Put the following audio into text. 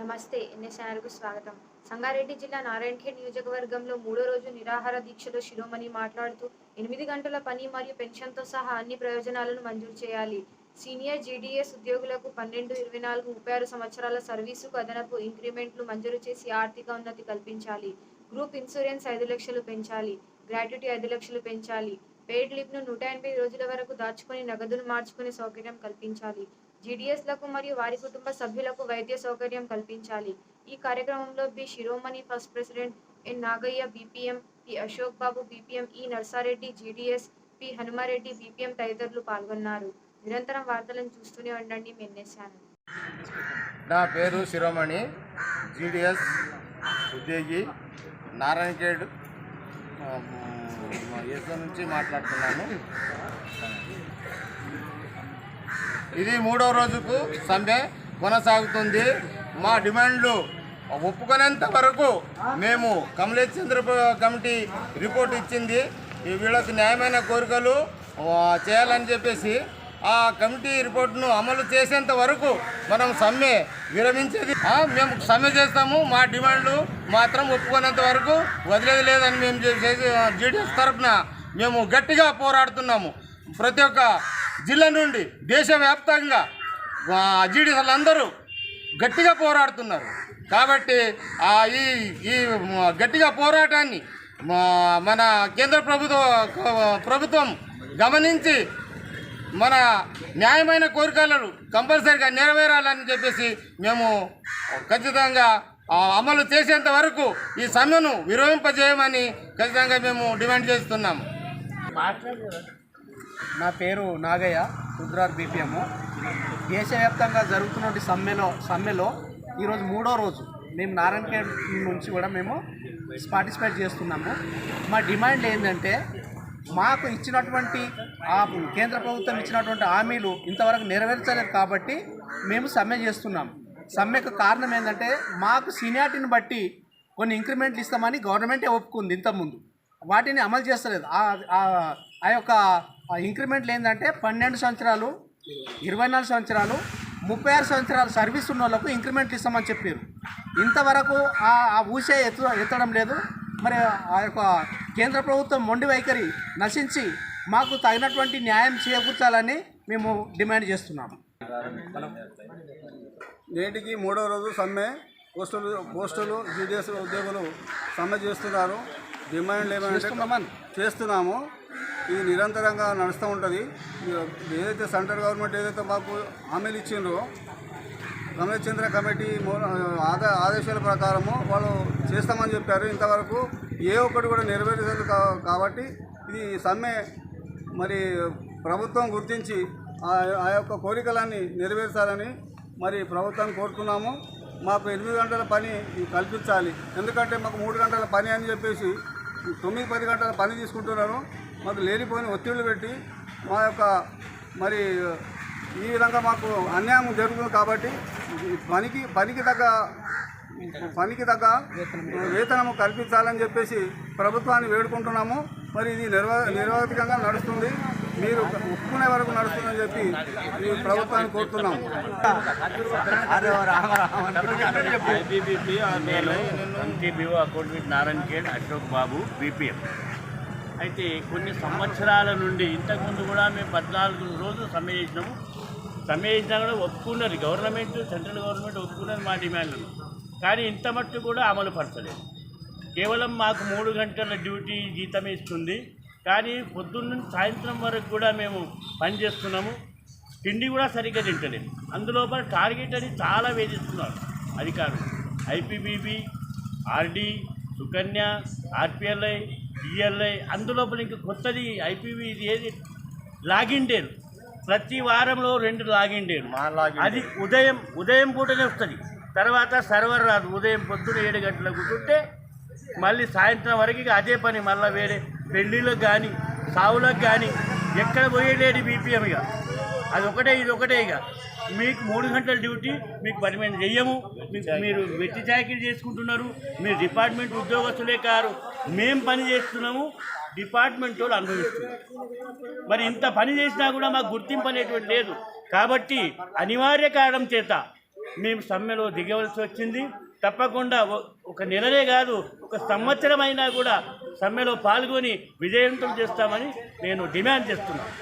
నమస్తే ఎన్ఎస్ ఛానల్కు స్వాగతం. సంగారెడ్డి జిల్లా నారాయణఖేడ్ నియోజకవర్గంలో మూడో రోజు నిరాహార దీక్షలో శిరోమణి మాట్లాడుతూ ఎనిమిది గంటల పని మరియు పెన్షన్తో సహా అన్ని ప్రయోజనాలను మంజూరు చేయాలి. సీనియర్ జీడీఎస్ ఉద్యోగులకు పన్నెండు ఇరవై నాలుగు ముప్పై ఆరు సంవత్సరాల సర్వీసుకు అదనపు ఇంక్రిమెంట్లు మంజూరు చేసి ఆర్థిక ఉన్నతి కల్పించాలి. గ్రూప్ ఇన్సూరెన్స్ ఐదు లక్షలు పెంచాలి. గ్రాట్యుటీ ఐదు లక్షలు పెంచాలి. పెయిడ్ లీవ్ను నూట ఎనభై రోజుల వరకు దాచుకుని నగదును మార్చుకునే సౌకర్యం కల్పించాలి. జీడీఎస్లకు మరియు వారి కుటుంబ సభ్యులకు వైద్య సౌకర్యం కల్పించాలి. ఈ కార్యక్రమంలో B. Shiromani first president N. Nagaiah BPM P. Ashok Babu BPM E Narsareddy GDS P. Hanumareddy BPM తదితరులు పాల్గొన్నారు. నిరంతరం వార్తలను చూస్తూనే ఉండండి. మీ నా పేరు శిరోమణి జీడిఎస్ ఉద్యోగి నారాయణఖేడ్ ఎస్ఓ నుంచి మాట్లాడుతున్నాను. ఇది మూడో రోజుకు సమ్మె కొనసాగుతుంది. మా డిమాండ్లు ఒప్పుకునేంత వరకు మేము కమలేష్ చంద్ర కమిటీ రిపోర్ట్ ఇచ్చింది. ఈ న్యాయమైన కోరికలు చేయాలని చెప్పేసి ఆ కమిటీ రిపోర్ట్ను అమలు చేసేంత వరకు మనం సమ్మె విరమించేది. మేము సమ్మె చేస్తాము. మా డిమాండ్లు మాత్రం ఒప్పుకునేంత వరకు వదిలేది లేదని మేము చేసి జీడిఎస్ తరఫున మేము గట్టిగా పోరాడుతున్నాము. ప్రతి ఒక్క జిల్లా నుండి దేశవ్యాప్తంగా అజీడీసలందరూ గట్టిగా పోరాడుతున్నారు. కాబట్టి ఈ ఈ గట్టిగా పోరాటాన్ని మన కేంద్ర ప్రభుత్వ ప్రభుత్వం గమనించి మన న్యాయమైన కోరికలను కంపల్సరిగా నెరవేరాలని చెప్పేసి మేము ఖచ్చితంగా అమలు చేసేంత వరకు ఈ సమ్మెను విరమింపజేయమని ఖచ్చితంగా మేము డిమాండ్ చేస్తున్నాము నా పేరు నాగయ్య రుద్రార్ బీపీఎం. దేశవ్యాప్తంగా జరుగుతున్నటువంటి సమ్మెలో సమ్మెలో ఈరోజు మూడో రోజు మేము నారాయణఖేడ్ నుంచి కూడా మేము పార్టిసిపేట్ చేస్తున్నాము. మా డిమాండ్ ఏంటంటే మాకు ఇచ్చినటువంటి ఆ కేంద్ర ప్రభుత్వం ఇచ్చినటువంటి హామీలు ఇంతవరకు నెరవేర్చలేదు కాబట్టి మేము సమ్మె చేస్తున్నాం. సమ్మెకు కారణం ఏంటంటే మాకు సీనియారిటీని బట్టి కొన్ని ఇంక్రిమెంట్లు ఇస్తామని గవర్నమెంటే ఒప్పుకుంది ఇంతకుముందు. వాటిని అమలు చేస్తలేదు. ఆ- ఆ- యొక్క ఇంక్రిమెంట్లు ఏంటంటే పన్నెండు సంవత్సరాలు ఇరవై నాలుగు సంవత్సరాలు ముప్పై ఆరు సంవత్సరాలు సర్వీస్ ఉన్న వాళ్ళకు ఇంక్రిమెంట్లు ఇస్తామని చెప్పారు ఇంతవరకు ఆ ఆ ఊసే ఎత్తు ఎత్తడం లేదు. మరి ఆ యొక్క కేంద్ర ప్రభుత్వం మొండి వైఖరి నశించి మాకు తగినటువంటి న్యాయం చేకూర్చాలని మేము డిమాండ్ చేస్తున్నాము. నేటికి మూడో రోజు సమ్మె పోస్టులు పోస్టులు జీడిఎస్ ఉద్యోగులు సమ్మె చేస్తున్నారు. డిమాండ్లు ఏమంటే. చేస్తున్నాము. ఇది నిరంతరంగా నడుస్తూ ఉంటుంది. ఏదైతే సెంట్రల్ గవర్నమెంట్ ఏదైతే మాకు హామీలు ఇచ్చిండ్రో రమేశ్చంద్ర కమిటీ ఆదా ఆదేశాల ప్రకారము వాళ్ళు చేస్తామని చెప్పారు. ఇంతవరకు ఏ ఒక్కటి కూడా నెరవేరలేదు కా- కాబట్టి ఇది సమ్మె మరి ప్రభుత్వం గుర్తించి ఆ ఆ యొక్క కోరికలన్నీ నెరవేర్చాలని మరి ప్రభుత్వాన్ని కోరుతున్నాము మాకు ఎనిమిది గంటల పని కల్పించాలి. ఎందుకంటే మాకు మూడు గంటల పని అని చెప్పేసి తొమ్మిది పది గంటల పని తీసుకుంటున్నారు మాకు లేనిపోయిన ఒత్తిళ్ళు పెట్టి మా యొక్క మరి ఈ విధంగా మాకు అన్యాయం జరుగుతుంది కాబట్టి పనికి పనికి తగ్గ పనికి తగ్గ వేతనము కల్పించాలని చెప్పేసి ప్రభుత్వాన్ని వేడుకుంటున్నాము. మరి ఇది నిర్వ నిర్వాహకంగా నడుస్తుంది. మీరు ఒప్పుకునే వరకు నడుస్తుందని చెప్పి ఈ ప్రభుత్వాన్ని కోరుతున్నాం. MTBO account with Narayan Khed Ashok Babu BPM అయితే కొన్ని సంవత్సరాల నుండి ఇంతకుముందు కూడా మేము పద్నాలుగు రోజులు సమ్మె చేసినాము. సమ్మె చేసినా కూడా ఒప్పుకున్నారు. గవర్నమెంట్ సెంట్రల్ గవర్నమెంట్ ఒప్పుకున్నది మా డిమాండ్లను కానీ ఇంత మట్టు కూడా అమలు పరచలేదు. కేవలం మాకు మూడు గంటల డ్యూటీ జీతం ఇస్తుంది. కానీ పొద్దున్న నుంచి సాయంత్రం వరకు కూడా మేము పనిచేస్తున్నాము తిండి కూడా సరిగ్గా తింటలేదు. అందులోపల టార్గెట్ అని చాలా వేధిస్తున్నారు అధికారులు. IPBB RD Sukanya RPLI DLI అందులోపల ఇంకా కొత్తది ఐపీబీ ఇది ఏది? లాగిన్ డేలు. ప్రతి వారంలో రెండు లాగిన్ డేలు. అది ఉదయం ఉదయం పూటనే వస్తుంది. తర్వాత సర్వర్ రాదు. ఉదయం పొద్దున ఏడు గంటలకు కూర్చుంటే మళ్ళీ సాయంత్రం వరకు అదే పని మళ్ళీ వేరే పెళ్ళిళ్ళకి కానీ సావులకు కానీ ఎక్కడ పోయేలేడు బీపీఎం ఇక? అది ఒకటే ఇది ఒకటే ఇక. మీకు మూడు గంటల డ్యూటీ మీకు పర్మనెంట్ చెయ్యము మీరు వెట్టి చాకరీ చేసుకుంటున్నారు మీరు డిపార్ట్మెంట్ ఉద్యోగస్తులే కారు. మేము పని చేస్తున్నాము డిపార్ట్మెంట్ వాళ్ళు అనుభవిస్తున్నారు. మరి ఇంత పని చేసినా కూడా మాకు గుర్తింపు అనేటువంటి లేదు. కాబట్టి అనివార్య కారణం చేత మేము సమ్మెలో దిగవలసి వచ్చింది. తప్పకుండా ఒక నెలనే కాదు ఒక సంవత్సరం అయినా కూడా సమ్మెలో పాల్గొని విజయవంతం చేస్తామని నేను డిమాండ్ చేస్తున్నాను